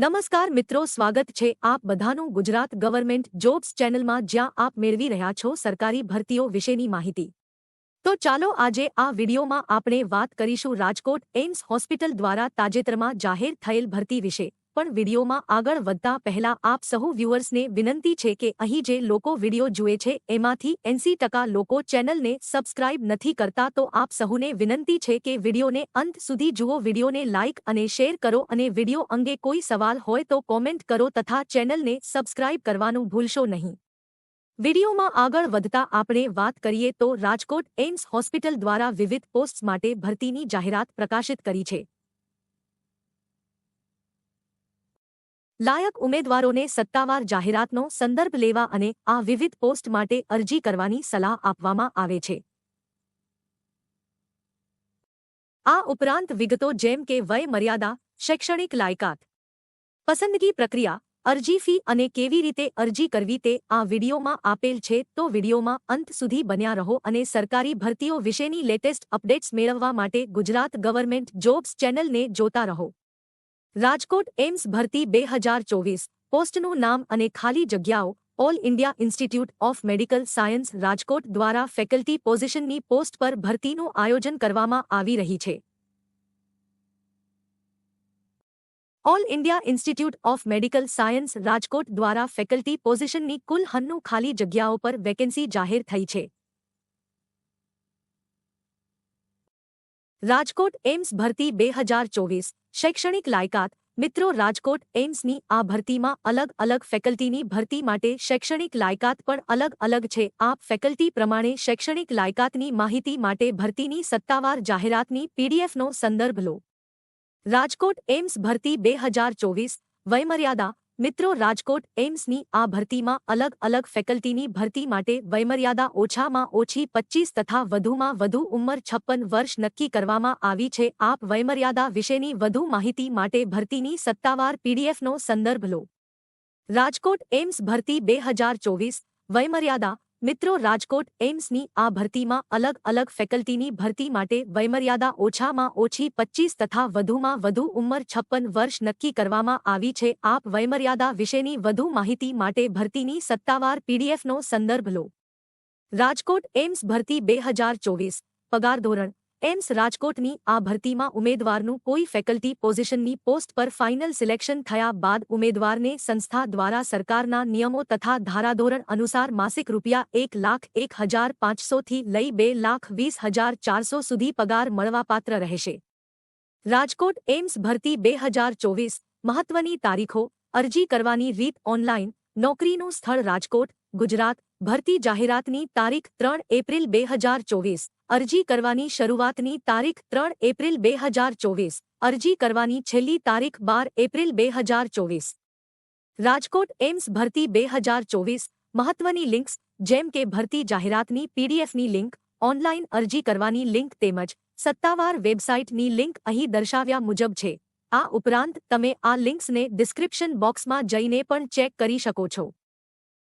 નમસ્કાર મિત્રો, સ્વાગત છે આપ બધાનું ગુજરાત ગવર્મેન્ટ જોબ્સ ચેનલમાં જ્યાં આપ મેળવી રહ્યા છો સરકારી ભરતીઓ વિશેની માહિતી. તો ચાલો આજે આ વિડીયોમાં આપણે વાત કરીશું રાજકોટ એઇમ્સ હોસ્પિટલ દ્વારા તાજેતરમાં જાહેર થયેલ ભરતી વિશે. પણ વિડીયોમાં આગળ વધતા પહેલા આપ સહુ વ્યુઅર્સને વિનંતી છે કે અહીં જે લોકો વીડિયો જુએ છે, એમાંથી એંસી ટકા લોકો ચેનલને સબસ્ક્રાઇબ નથી કરતા તો આપ સહુને વિનંતી છે કે વિડીયોને અંત સુધી જુઓ, વિડીયોને લાઇક અને શેર કરો અને વીડિયો અંગે કોઈ સવાલ હોય તો કોમેન્ટ કરો તથા ચેનલને સબસ્ક્રાઇબ કરવાનું ભૂલશો નહીં. વિડીયોમાં આગળ વધતા આપણે વાત કરીએ તો રાજકોટ એમ્સ હોસ્પિટલ દ્વારા વિવિધ પોસ્ટ માટે ભરતીની જાહેરાત પ્રકાશિત કરી છે. લાયક ઉમેદવારોને સત્તાવાર જાહેરાતનો સંદર્ભ લેવા અને આ વિવિધ પોસ્ટ માટે અરજી કરવાની સલાહ આપવામાં આવે છે. આ ઉપરાંત વિગતો જેમ કે વય મર્યાદા, શૈક્ષણિક લાયકાત, પસંદગી પ્રક્રિયા, અરજી ફી અને કેવી રીતે અરજી કરવી તે આ વિડીયોમાં આપેલ છે. તો વિડીયોમાં અંત સુધી બન્યા રહો અને સરકારી ભરતીઓ વિશેની લેટેસ્ટ અપડેટ્સ મેળવવા માટે ગુજરાત ગવર્મેન્ટ જોબ્સ ચેનલને જોતા રહો. રાજકોટ એમ્સ ભરતી બે હજાર ચોવીસ. પોસ્ટનું નામ અને ખાલી જગ્યાઓ, All India Institute of Medical Science Rajkot દ્વારા ફેકલ્ટી પોઝિશનની પોસ્ટ પર ભરતીનું આયોજન કરવામાં આવી રહી છે. All India Institute of Medical Science Rajkot દ્વારા ફેકલ્ટી પોઝિશનની કુલ હન્નું ખાલી જગ્યાઓ પર વેકેન્સી જાહેર થઈ છે. રાજકોટ એમ્સ ભરતી બે હજાર ચોવીસ. શૈક્ષણિક લાયકાત, મિત્રો રાજકોટ એમ્સની આ ભરતીમાં અલગ અલગ ફેકલ્ટીની ભરતી માટે શૈક્ષણિક લાયકાત પણ અલગ અલગ છે. આપ ફેકલ્ટી પ્રમાણે શૈક્ષણિક લાયકાતની માહિતી માટે ભરતીની સત્તાવાર જાહેરાતની પીડીએફનો સંદર્ભ લો. રાજકોટ એમ્સ ભરતી બે હજાર ચોવીસ વયમર્યાદા મિત્રો, રાજકોટ એમ્સની આ ભરતીમાં અલગ અલગ ફેકલ્ટીની ભરતી માટે વયમર્યાદા ઓછામાં ઓછી પચ્ચીસ તથા વધુમાં વધુ ઉંમર છપ્પન વર્ષ નક્કી કરવામાં આવી છે. આપ વયમર્યાદા વિશેની વધુ માહિતી માટે ભરતીની સત્તાવાર પીડીએફનો સંદર્ભ લો. રાજકોટ એમ્સ ભરતી બે હજાર ચોવીસ વયમર્યાદા મિત્રો, રાજકોટ એમ્સની આ ભરતીમાં અલગ અલગ ફેકલ્ટીની ભરતી માટે વયમર્યાદા ઓછામાં ઓછી પચ્ચીસ તથા વધુમાં વધુ ઉંમર છપ્પન વર્ષ નક્કી કરવામાં આવી છે. આપ વયમર્યાદા વિશેની વધુ માહિતી માટે ભરતીની સત્તાવાર પીડીએફનો સંદર્ભ લો. રાજકોટ એમ્સ ભરતી બે હજાર ચોવીસ. પગાર ધોરણ એમ્સ રાજકોટની આ ભરતીમાં ઉમેદવારનું કોઈ ફેકલ્ટી પોઝિશનની પોસ્ટ પર ફાઇનલ સિલેક્શન થયા બાદ ઉમેદવારને સંસ્થા દ્વારા સરકારના નિયમો તથા ધારાધોરણ અનુસાર માસિક રૂપિયા એક લાખ એક હજાર પાંચસોથી લઈ બે લાખ વીસ હજાર ચારસો સુધી પગાર મળવાપાત્ર રહેશે. રાજકોટ એમ્સ ભરતી બે હજાર ચોવીસ મહત્વની તારીખો અરજી કરવાની રીત ઓનલાઇન નોકરીનું સ્થળ રાજકોટ ગુજરાત, ભરતી જાહેરાતની તારીખ ત્રણ એપ્રિલ બે હજાર ચોવીસ. અરજી કરવાની શરૂઆતની તારીખ ત્રણ એપ્રિલ બે હજાર ચોવીસ. અરજી કરવાની છેલ્લી તારીખ બાર એપ્રિલ બે હજાર ચોવીસ. રાજકોટ, એમ્સ ભરતી બે હજાર ચોવીસ. મહત્વની લિંક્સ, જેમ કે ભરતી જાહેરાતની પીડીએફની લિંક ઓનલાઇન અરજી કરવાની લિંક તેમજ સત્તાવાર વેબસાઇટની લિંક અહીં દર્શાવ્યા મુજબ છે. આ ઉપરાંત તમે આ લિંક્સને ડિસ્ક્રિપ્શન બોક્સમાં જઈને પણ ચેક કરી શકો છો.